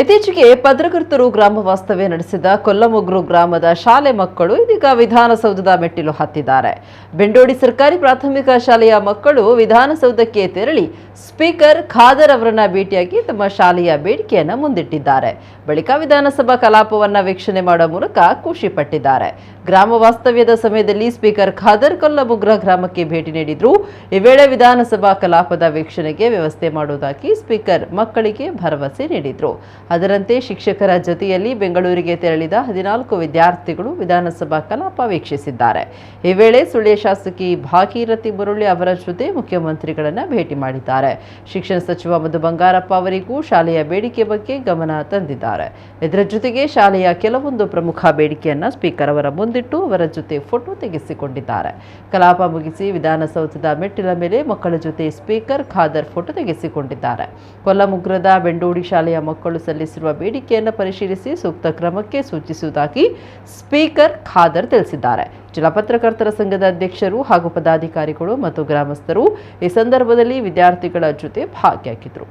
ಇತ್ತೀಚೆಗೆ ಪತ್ರಕರ್ತರು ಗ್ರಾಮ ವಾಸ್ತವ್ಯ ನಡೆಸಿದ ಕೊಲ್ಲಮೊಗ್ರು ಗ್ರಾಮದ ಶಾಲೆ ಮಕ್ಕಳು ಇದೀಗ ವಿಧಾನಸೌಧದ ಮೆಟ್ಟಿಲು ಹತ್ತಿದ್ದಾರೆ. ಬೆಂಡೋಡಿ ಸರ್ಕಾರಿ ಪ್ರಾಥಮಿಕ ಶಾಲೆಯ ಮಕ್ಕಳು ವಿಧಾನಸೌಧಕ್ಕೆ ತೆರಳಿ ಸ್ಪೀಕರ್ ಖಾದರ್ ಅವರನ್ನ ಭೇಟಿಯಾಗಿ ತಮ್ಮ ಶಾಲೆಯ ಬೇಡಿಕೆಯನ್ನ ಮುಂದಿಟ್ಟಿದ್ದಾರೆ. ಬಳಿಕ ವಿಧಾನಸಭಾ ಕಲಾಪವನ್ನ ವೀಕ್ಷಣೆ ಮಾಡುವ ಮೂಲಕ ಖುಷಿ ಪಟ್ಟಿದ್ದಾರೆ. ಗ್ರಾಮ ವಾಸ್ತವ್ಯದ ಸಮಯದಲ್ಲಿ ಸ್ಪೀಕರ್ ಖಾದರ್ ಕೊಲ್ಲಮುಗ್ರ ಗ್ರಾಮಕ್ಕೆ ಭೇಟಿ ನೀಡಿದ್ರು. ಈ ವೇಳೆ ವಿಧಾನಸಭಾ ಕಲಾಪದ ವೀಕ್ಷಣೆಗೆ ವ್ಯವಸ್ಥೆ ಮಾಡುವುದಾಗಿ ಸ್ಪೀಕರ್ ಮಕ್ಕಳಿಗೆ ಭರವಸೆ ನೀಡಿದ್ರು. ಅದರಂತೆ ಶಿಕ್ಷಕರ ಜೊತೆಯಲ್ಲಿ ಬೆಂಗಳೂರಿಗೆ ತೆರಳಿದ ಹದಿನಾಲ್ಕು ವಿದ್ಯಾರ್ಥಿಗಳು ವಿಧಾನಸಭಾ ಕಲಾಪ ವೀಕ್ಷಿಸಿದ್ದಾರೆ. ಈ ವೇಳೆ ಸುಳ್ಯ ಶಾಸಕಿ ಭಾಗೀರಥಿ ಮುರುಳಿ ಅವರ ಜೊತೆ ಮುಖ್ಯಮಂತ್ರಿಗಳನ್ನು ಭೇಟಿ ಮಾಡಿದ್ದಾರೆ. ಶಿಕ್ಷಣ ಸಚಿವ ಮಧು ಬಂಗಾರಪ್ಪ ಅವರಿಗೂ ಶಾಲೆಯ ಬೇಡಿಕೆ ಬಗ್ಗೆ ಗಮನ ತಂದಿದ್ದಾರೆ. ಇದರ ಜೊತೆಗೆ ಶಾಲೆಯ ಕೆಲವೊಂದು ಪ್ರಮುಖ ಬೇಡಿಕೆಯನ್ನು ಸ್ಪೀಕರ್ ಅವರ ಮುಂದಿಟ್ಟು ಅವರ ಜೊತೆ ಫೋಟೋ ತೆಗೆಸಿಕೊಂಡಿದ್ದಾರೆ. ಕಲಾಪ ಮುಗಿಸಿ ವಿಧಾನಸೌಧದ ಮೆಟ್ಟಿಲ ಮೇಲೆ ಮಕ್ಕಳ ಜೊತೆ ಸ್ಪೀಕರ್ ಖಾದರ್ ಫೋಟೋ ತೆಗೆಸಿಕೊಂಡಿದ್ದಾರೆ. ಕೊಲ್ಲಮುಗ್ರದ ಬೆಂಡೋಡಿ ಶಾಲೆಯ ಮಕ್ಕಳು ಸಲ್ಲಿಸಿರುವ ಬೇಡಿಕೆಯನ್ನು ಪರಿಶೀಲಿಸಿ ಸೂಕ್ತ ಕ್ರಮಕ್ಕೆ ಸೂಚಿಸುವುದಾಗಿ ಸ್ಪೀಕರ್ ಖಾದರ್ ತಿಳಿಸಿದ್ದಾರೆ. ಜಿಲ್ಲಾ ಪತ್ರಕರ್ತರ ಸಂಘದ ಅಧ್ಯಕ್ಷರು ಹಾಗೂ ಪದಾಧಿಕಾರಿಗಳು ಮತ್ತು ಗ್ರಾಮಸ್ಥರು ಈ ಸಂದರ್ಭದಲ್ಲಿ ವಿದ್ಯಾರ್ಥಿಗಳ ಜೊತೆ ಭಾಗಿಯಾಗಿದ್ದರು.